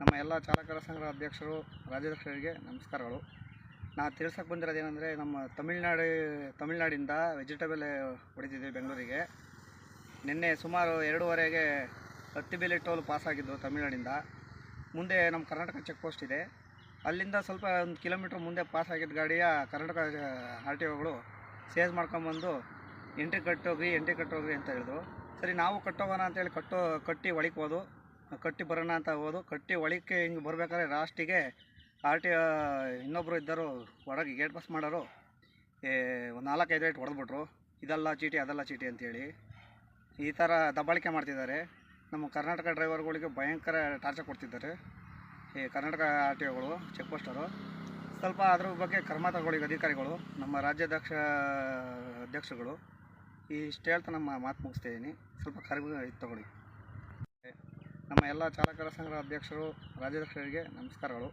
ನಮ್ಮ ಎಲ್ಲ ಚಾಲಕರ ಸಂಘದ ಅಧ್ಯಕ್ಷರು ರಾಜ್ಯಾಧ್ಯಕ್ಷರಿಗೆ ನಮಸ್ಕಾರಗಳು. ನಾ ತಿಳ್ಸಕ್ಕೆ ಬಂದಿರೋದೇನೆಂದರೆ, ನಮ್ಮ ತಮಿಳ್ನಾಡು, ತಮಿಳ್ನಾಡಿಂದ ವೆಜಿಟೇಬಲ್ ಹೊಡಿತಿದ್ವಿ ಬೆಂಗಳೂರಿಗೆ. ನಿನ್ನೆ ಸುಮಾರು ಎರಡೂವರೆಗೆ ಹತ್ತಿಬೇಲಿ ಟೋಲ್ ಪಾಸಾಗಿದ್ದು ತಮಿಳ್ನಾಡಿಂದ. ಮುಂದೆ ನಮ್ಮ ಕರ್ನಾಟಕ ಚೆಕ್ ಪೋಸ್ಟ್ ಇದೆ. ಅಲ್ಲಿಂದ ಸ್ವಲ್ಪ ಒಂದು ಕಿಲೋಮೀಟ್ರ್ ಮುಂದೆ ಪಾಸ್ ಆಗಿದ್ದ ಗಾಡಿಯ ಕರ್ನಾಟಕ, ಆರ್ ಟಿ ಒಗಳು ಸೇಸ್ ಮಾಡ್ಕೊಂಬಂದು, ಎಂಟ್ರಿ ಕಟ್ಟೋಗ್ರಿ ಎಂಟ್ರಿ ಕಟ್ಟೋಗ್ರಿ ಅಂತ ಹೇಳಿದ್ರು. ಸರಿ, ನಾವು ಕಟ್ಟೋಗೋಣ ಅಂತೇಳಿ ಕಟ್ಟೋ, ಕಟ್ಟಿ ಒಳಗೆ ಹೋದು. ಕಟ್ಟಿ ಬರೋಣ ಅಂತ ಹೋದು, ಕಟ್ಟಿ ಒಳಕ್ಕೆ ಹಿಂಗೆ ಬರಬೇಕಾದ್ರೆ ಲಾಸ್ಟಿಗೆ ಆರ್ ಟಿ ಇನ್ನೊಬ್ಬರು ಇದ್ದರು ಹೊರಗೆ ಗೇಟ್ ಪಾಸ್ ಮಾಡೋರು. ಏ, ಒಂದು ನಾಲ್ಕೈದು ರೇಟ್ ಹೊಡೆದ್ಬಿಟ್ರು. ಇದಲ್ಲ ಚೀಟಿ, ಅದಲ್ಲ ಚೀಟಿ ಅಂತೇಳಿ. ಈ ಥರ ದಬ್ಬಾಳಿಕೆ ಮಾಡ್ತಿದ್ದಾರೆ. ನಮ್ಮ ಕರ್ನಾಟಕ ಡ್ರೈವರ್ಗಳಿಗೆ ಭಯಂಕರ ಟಾರ್ಚರ್ ಕೊಡ್ತಿದ್ದಾರೆ. ಈ ಕರ್ನಾಟಕ ಆರ್ ಟಿ ಒಗಳು ಚೆಕ್ ಪೋಸ್ಟರು ಸ್ವಲ್ಪ ಅದ್ರ ಬಗ್ಗೆ ಕ್ರಮ ತಗೊಳ್ಳಿ ಅಧಿಕಾರಿಗಳು, ನಮ್ಮ ರಾಜ್ಯಾಧ್ಯಕ್ಷ, ಅಧ್ಯಕ್ಷಗಳು. ಇಷ್ಟು ಹೇಳ್ತಾ ನಮ್ಮ ಮಾತು ಮುಗಿಸ್ತಿದ್ದೀನಿ ಸ್ವಲ್ಪ ಕರ್ಮ ಇದು ತಗೊಳ್ಳಿ. ನಮ್ಮ ಎಲ್ಲ ಚಾಲಕರ ಸಂಘದ ಅಧ್ಯಕ್ಷರು ರಾಜ್ಯಾಧ್ಯಕ್ಷರಿಗೆ ನಮಸ್ಕಾರಗಳು.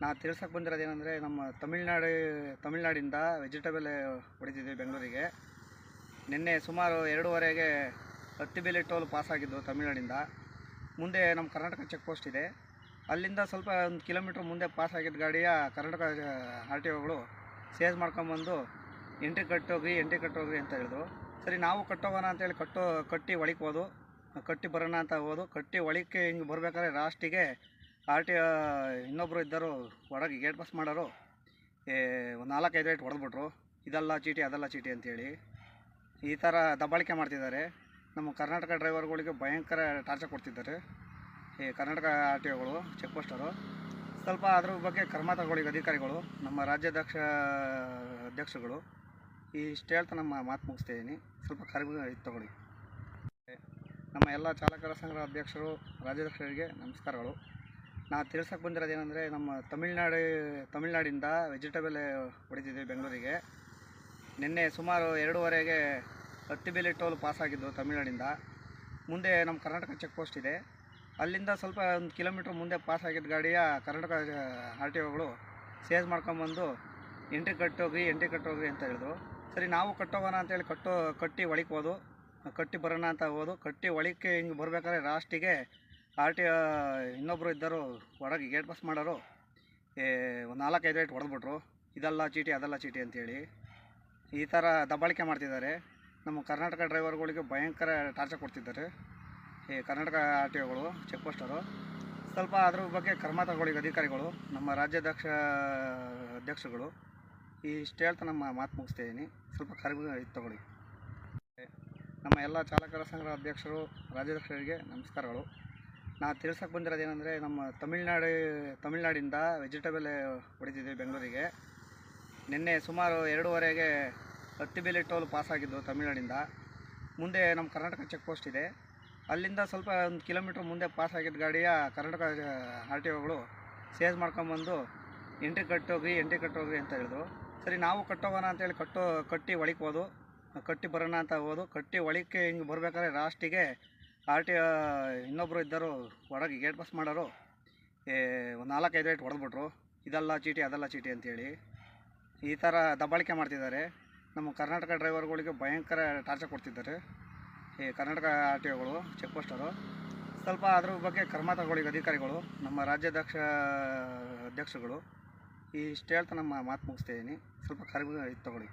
ನಾ ತಿಳ್ಸೋಕ್ಕೆ ಬಂದಿರೋದೇನೆಂದರೆ, ನಮ್ಮ ತಮಿಳ್ನಾಡು, ತಮಿಳ್ನಾಡಿಂದ ವೆಜಿಟೇಬಲ್ ಹೊಡಿತಿದ್ವಿ ಬೆಂಗಳೂರಿಗೆ. ನಿನ್ನೆ ಸುಮಾರು ಎರಡೂವರೆಗೆ ಬೆಲೆ ಟೋಲ್ ಪಾಸಾಗಿದ್ದು ತಮಿಳ್ನಾಡಿಂದ. ಮುಂದೆ ನಮ್ಮ ಕರ್ನಾಟಕ ಚೆಕ್ ಪೋಸ್ಟ್ ಇದೆ. ಅಲ್ಲಿಂದ ಸ್ವಲ್ಪ ಒಂದು ಕಿಲೋಮೀಟ್ರ್ ಮುಂದೆ ಪಾಸ್ ಆಗಿದ್ದ ಗಾಡಿಯ ಕರ್ನಾಟಕ, ಆರ್ ಟಿ ಒಗಳು ಸೇಜ್ ಮಾಡ್ಕೊಂಬಂದು, ಎಂಟ್ರಿ ಕಟ್ಟೋಗ್ರಿ ಎಂಟ್ರಿ ಕಟ್ಟೋಗ್ರಿ ಅಂತ ಹೇಳಿದ್ರು. ಸರಿ, ನಾವು ಕಟ್ಟೋಗೋಣ ಅಂತೇಳಿ ಕಟ್ಟೋ, ಕಟ್ಟಿ ಒಳಗೆ ಹೋದು. ಕಟ್ಟಿ ಬರೋಣ ಅಂತ ಹೋದು, ಕಟ್ಟಿ ಒಳಕ್ಕೆ ಹಿಂಗೆ ಬರಬೇಕಾದ್ರೆ ಲಾಸ್ಟಿಗೆ ಆರ್ ಟಿ ಇನ್ನೊಬ್ಬರು ಇದ್ದರು ಹೊರಗೆ ಗೇಟ್ ಪಾಸ್ ಮಾಡೋರು, ಏ, ಒಂದು ನಾಲ್ಕೈದು ರೇಟ್ ಹೊಡೆದ್ಬಿಟ್ರು. ಇದಲ್ಲ ಚೀಟಿ, ಅದಲ್ಲ ಚೀಟಿ ಅಂತೇಳಿ. ಈ ಥರ ದಬ್ಬಾಳಿಕೆ ಮಾಡ್ತಿದ್ದಾರೆ. ನಮ್ಮ ಕರ್ನಾಟಕ ಡ್ರೈವರ್ಗಳಿಗೆ ಭಯಂಕರ ಟಾರ್ಚರ್ ಕೊಡ್ತಿದ್ದಾರೆ. ಈ ಕರ್ನಾಟಕ ಆರ್ ಟಿ ಒಗಳು ಚೆಕ್ ಪೋಸ್ಟರು ಸ್ವಲ್ಪ ಅದ್ರ ಬಗ್ಗೆ ಕ್ರಮ ತಗೊಳ್ಳಿ ಅಧಿಕಾರಿಗಳು, ನಮ್ಮ ರಾಜ್ಯಾಧ್ಯಕ್ಷ, ಅಧ್ಯಕ್ಷಗಳು. ಇಷ್ಟು ಹೇಳ್ತಾ ನಮ್ಮ ಮಾತು ಮುಗಿಸ್ತಿದ್ದೀನಿ ಸ್ವಲ್ಪ ಕರ್ಮ ಇದು ತಗೊಳ್ಳಿ. ಎಲ್ಲ ಚಾಲಕರ ಸಂಘದ ಅಧ್ಯಕ್ಷರು ರಾಜ್ಯಾಧ್ಯಕ್ಷರಿಗೆ ನಮಸ್ಕಾರಗಳು. ನಾ ತಿಳ್ಸಕ್ಕೆ ಬಂದಿರೋದೇನೆಂದರೆ, ನಮ್ಮ ತಮಿಳ್ನಾಡು, ತಮಿಳ್ನಾಡಿಂದ ವೆಜಿಟೇಬಲ್ ಹೊಡಿತಿದ್ವಿ ಬೆಂಗಳೂರಿಗೆ. ನಿನ್ನೆ ಸುಮಾರು ಎರಡೂವರೆಗೆ ಹತ್ತಿಬೇಲಿ ಟೋಲ್ ಪಾಸಾಗಿದ್ದು ತಮಿಳ್ನಾಡಿಂದ. ಮುಂದೆ ನಮ್ಮ ಕರ್ನಾಟಕ ಚೆಕ್ ಪೋಸ್ಟ್ ಇದೆ. ಅಲ್ಲಿಂದ ಸ್ವಲ್ಪ ಒಂದು ಕಿಲೋಮೀಟ್ರ್ ಮುಂದೆ ಪಾಸ್ ಆಗಿದ್ದ ಗಾಡಿಯ ಕರ್ನಾಟಕ, ಆರ್ ಟಿ ಒಗಳು ಸೇಜ್ ಮಾಡ್ಕೊಂಬಂದು, ಎಂಟ್ರಿ ಕಟ್ಟೋಗ್ರಿ ಎಂಟ್ರಿ ಕಟ್ಟೋಗ್ರಿ ಅಂತ ಹೇಳಿದ್ರು. ಸರಿ, ನಾವು ಕಟ್ಟೋಗೋಣ ಅಂತೇಳಿ ಕಟ್ಟೋ, ಕಟ್ಟಿ ಒಳಗೆ ಹೋದು. ಕಟ್ಟಿ ಬರೋಣ ಅಂತ ಹೋದು, ಕಟ್ಟಿ ಒಳಕ್ಕೆ ಹಿಂಗೆ ಬರಬೇಕಾದ್ರೆ ಲಾಸ್ಟಿಗೆ ಆರ್ ಟಿ ಇನ್ನೊಬ್ಬರು ಇದ್ದರು ಹೊರಗೆ ಗೇಟ್ ಪಾಸ್ ಮಾಡೋರು, ಏ, ಒಂದು ನಾಲ್ಕೈದು ರೇಟ್ ಹೊಡೆದ್ಬಿಟ್ರು. ಇದಲ್ಲ ಚೀಟಿ, ಅದಲ್ಲ ಚೀಟಿ ಅಂತೇಳಿ. ಈ ಥರ ದಬ್ಬಾಳಿಕೆ ಮಾಡ್ತಿದ್ದಾರೆ. ನಮ್ಮ ಕರ್ನಾಟಕ ಡ್ರೈವರ್ಗಳಿಗೆ ಭಯಂಕರ ಟಾರ್ಚರ್ ಕೊಡ್ತಿದ್ದಾರೆ. ಈ ಕರ್ನಾಟಕ ಆರ್ ಟಿ ಒಗಳು ಚೆಕ್ ಪೋಸ್ಟರು ಸ್ವಲ್ಪ ಅದ್ರ ಬಗ್ಗೆ ಕ್ರಮ ತಗೊಳ್ಳಿ ಅಧಿಕಾರಿಗಳು, ನಮ್ಮ ರಾಜ್ಯಾಧ್ಯಕ್ಷ, ಅಧ್ಯಕ್ಷಗಳು. ಇಷ್ಟು ಹೇಳ್ತಾ ನಮ್ಮ ಮಾತು ಮುಗಿಸ್ತಿದ್ದೀನಿ ಸ್ವಲ್ಪ ಕರ್ಮ ಇದು ತಗೊಳ್ಳಿ. ನಮ್ಮ ಎಲ್ಲ ಚಾಲಕರ ಸಂಘದ ಅಧ್ಯಕ್ಷರು, ರಾಜ್ಯಾಧ್ಯಕ್ಷರಿಗೆ ನಮಸ್ಕಾರಗಳು. ನಾನು ತಿಳ್ಸಕ್ಕೆ ಬಂದಿರೋದೇನೆಂದರೆ, ನಮ್ಮ ತಮಿಳ್ನಾಡು, ತಮಿಳ್ನಾಡಿಂದ ವೆಜಿಟೇಬಲ್ ಹೊಡಿತಿದ್ವಿ ಬೆಂಗಳೂರಿಗೆ. ನಿನ್ನೆ ಸುಮಾರು ಎರಡೂವರೆಗೆ ಹತ್ತಿಬೇಲಿ ಟೋಲ್ ಪಾಸಾಗಿದ್ದು ತಮಿಳ್ನಾಡಿಂದ. ಮುಂದೆ ನಮ್ಮ ಕರ್ನಾಟಕ ಚೆಕ್ ಪೋಸ್ಟ್ ಇದೆ. ಅಲ್ಲಿಂದ ಸ್ವಲ್ಪ ಒಂದು ಕಿಲೋಮೀಟ್ರ್ ಮುಂದೆ ಪಾಸ್ ಆಗಿದ್ದ ಗಾಡಿಯ ಕರ್ನಾಟಕ, ಆರ್ ಟಿ ಒಗಳು ಸೇಸ್ ಮಾಡ್ಕೊಂಬಂದು, ಎಂಟ್ರಿ ಕಟ್ಟೋಗ್ರಿ ಎಂಟ್ರಿ ಕಟ್ಟೋಗ್ರಿ ಅಂತ ಹೇಳಿದ್ರು. ಸರಿ, ನಾವು ಕಟ್ಟೋಗೋಣ ಅಂತೇಳಿ ಕಟ್ಟೋ, ಕಟ್ಟಿ ಒಳಗೆ ಹೋದು. ಕಟ್ಟಿ ಬರೋಣ ಅಂತ ಹೋದು, ಕಟ್ಟಿ ಒಳಕ್ಕೆ ಹಿಂಗೆ ಬರಬೇಕಾದ್ರೆ ಲಾಸ್ಟಿಗೆ ಆರ್ ಟಿ ಇನ್ನೊಬ್ಬರು ಇದ್ದರು ಹೊರಗೆ ಗೇಟ್ ಪಾಸ್ ಮಾಡೋರು. ಏ, ಒಂದು ನಾಲ್ಕೈದು ಏಟ್ ಹೊಡೆದ್ಬಿಟ್ರು. ಇದಲ್ಲ ಚೀಟಿ, ಅದಲ್ಲ ಚೀಟಿ ಅಂತೇಳಿ. ಈ ಥರ ದಬ್ಬಾಳಿಕೆ ಮಾಡ್ತಿದ್ದಾರೆ. ನಮ್ಮ ಕರ್ನಾಟಕ ಡ್ರೈವರ್ಗಳಿಗೆ ಭಯಂಕರ ಟಾರ್ಚರ್ ಕೊಡ್ತಿದ್ದಾರೆ. ಈ ಕರ್ನಾಟಕ ಆರ್ ಟಿ ಒಗಳು ಚೆಕ್ ಪೋಸ್ಟರು ಸ್ವಲ್ಪ ಅದ್ರ ಬಗ್ಗೆ ಕ್ರಮ ತಗೊಳ್ಳಿ ಅಧಿಕಾರಿಗಳು, ನಮ್ಮ ರಾಜ್ಯಾಧ್ಯಕ್ಷ, ಅಧ್ಯಕ್ಷಗಳು. ಇಷ್ಟು ಹೇಳ್ತಾ ನಮ್ಮ ಮಾತು ಮುಗಿಸ್ತಿದ್ದೀನಿ ಸ್ವಲ್ಪ ಕರ್ಮ ಇದು ತಗೊಳ್ಳಿ.